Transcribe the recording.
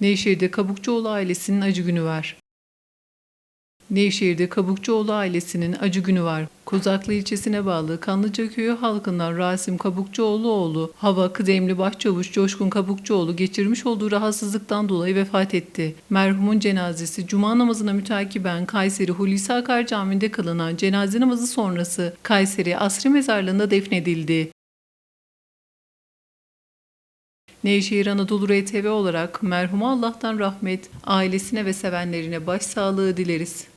Nevşehir'de Kabukçuoğlu ailesinin acı günü var. Nevşehir'de Kabukçuoğlu ailesinin acı günü var. Kozaklı ilçesine bağlı Kanlıca köyü halkından Rasim Kabukçuoğlu oğlu Hava Kıdemli Başçavuş Coşkun Kabukçuoğlu geçirmiş olduğu rahatsızlıktan dolayı vefat etti. Merhumun cenazesi Cuma namazına mütakiben Kayseri Hulusi Akar Camii'nde kılınan cenaze namazı sonrası Kayseri Asri Mezarlığı'nda defnedildi. Nevşehir Anadolu RTV olarak merhuma Allah'tan rahmet, ailesine ve sevenlerine başsağlığı dileriz.